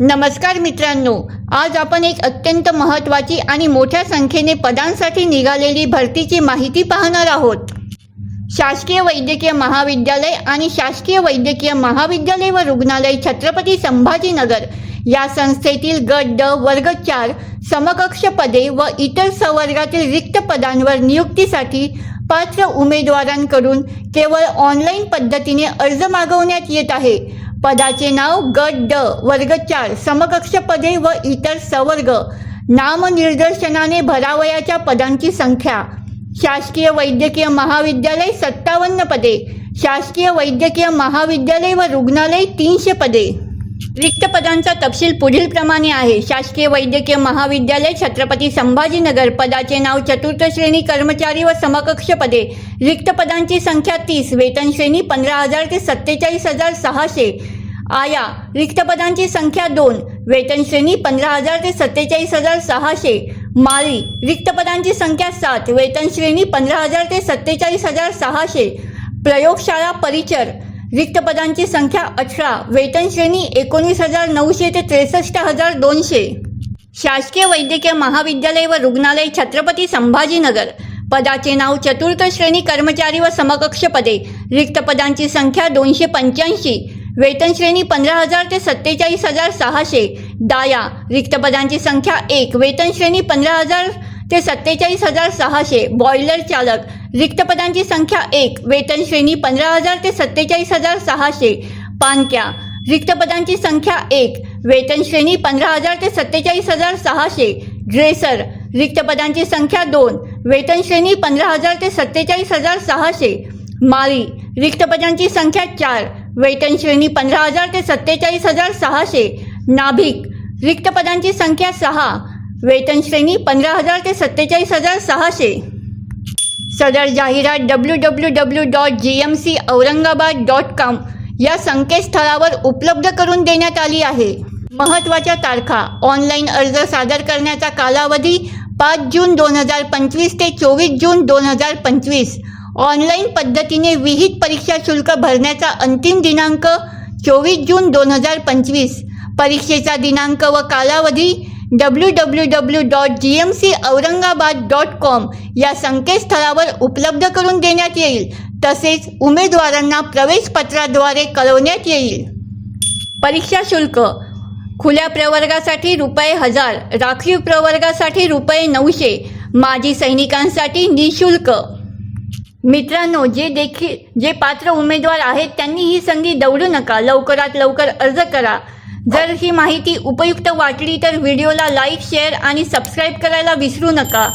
नमस्कार मित्रांनो आज आपण एक अत्यंत महत्त्वाची आणि मोठ्या संख्येने पदांसाठी निघालेली भरतीची माहिती पाहणार आहोत. शासकीय वैद्यकीय महाविद्यालय आणि शासकीय वैद्यकीय महाविद्यालय व रुग्णालय छत्रपती संभाजीनगर या संस्थेतील गट ड वर्ग चार समकक्ष पदे व इतर संवर्गातील रिक्त पदांवर नियुक्तीसाठी पात्र उमेदवारांकडून केवळ ऑनलाईन पद्धतीने अर्ज मागवण्यात येत आहे. पदाचे नाव गट ड वर्ग चार. समकक्ष पदे व इतर सवर्ग. नामनिर्देशनाने भरावयाच्या पदांची संख्या. शासकीय वैद्यकीय महाविद्यालय सत्तावन्न पदे. शासकीय वैद्यकीय महाविद्यालय व रुग्णालय तीनशे पदे. रिक्त पदांचा तपशील पुढील प्रमाणे आहे. शासकीय वैद्यकीय महाविद्यालय छत्रपती संभाजीनगर पदाचे नाव चतुर्थ श्रेणी कर्मचारी व समकक्ष पदे. रिक्त पदांची संख्या तीस वेतन श्रेणी पंधरा हजार ते सत्तेचाळीस हजार सहाशे. आया रिक्त पदांची संख्या दोन वेतन श्रेणी पंधरा हजार ते सत्तेचाळीस हजार सहाशे. माळी रिक्त पदांची संख्या सात वेतन श्रेणी पंधरा हजार ते सत्तेचाळीस हजार सहाशे. प्रयोगशाळा परिचर रिक्त पदांची संख्या अठरा वेतन श्रेणी एकोणवीस हजार नऊशे ते त्रेसष्ट हजार दोनशे. शासकीय वैद्यकीय महाविद्यालय व रुग्णालय छत्रपती संभाजीनगर. पदाचे नाव चतुर्थ श्रेणी कर्मचारी व समकक्ष पदे. रिक्त पदांची संख्या दोनशे पंच्याऐंशी वेतन श्रेणी पंधरा हजार ते सत्तेचाळीस हजार सहाशे. दाया रिक्त पदांची संख्या एक वेतन श्रेणी पंधरा हजार ते सत्तेचाळीस हजार सहाशे. बॉयलर चालक रिक्त पदांची संख्या एक वेतन श्रेणी पंधरा हजार ते सत्तेचाळीस हजार सहाशे. पानक्या रिक्त पदांची संख्या एक वेतन श्रेणी पंधरा हजार ते सत्तेचाळीस हजार सहाशे. ड्रेसर रिक्त पदांची संख्या दोन वेतन श्रेणी पंधरा हजार ते सत्तेचाळीस हजार सहाशे. माळी रिक्त पदांची संख्या चार वेतन श्रेणी पंधरा हजार ते सत्तेचाळीस हजार सहाशे. नाभिक रिक्त पदांची संख्या सहा वेतन श्रेणी पंधरा हजार ते सत्तेचाळीस हजार सहाशे. सदर जाहिरात W W W dot G M C Aurangabad dot com या संकेतस्थळावर उपलब्ध करून देण्यात आली आहे. महत्त्वाच्या तारखा ऑनलाईन अर्ज सादर करण्याचा कालावधी पाच जून दोन हजार पंचवीस ते चोवीस जून दोन हजार पंचवीस. ऑनलाईन पद्धतीने विहित परीक्षा शुल्क भरण्याचा अंतिम दिनांक चोवीस जून दोन हजार पंचवीस. परीक्षेचा दिनांक व कालावधी W W W dot G M C Aurangabad dot com या संकेतस्थळावर उपलब्ध करून देण्यात येईल. तसेच उमेदवारांना प्रवेशपत्राद्वारे कळवण्यात येईल. परीक्षा शुल्क. खुल्या प्रवर्गासाठी रुपये हजार राखीव प्रवर्गासाठी रुपये नऊशे माजी सैनिकांसाठी निशुल्क. मित्रांनो जे देखील जे पात्र उमेदवार आहेत त्यांनी ही संधी दवडू नका. लवकरात लवकर अर्ज करा. जर ही माहिती उपयुक्त वाटली तर व्हिडिओला लाईक शेअर आणि सबस्क्राईब करायला विसरू नका.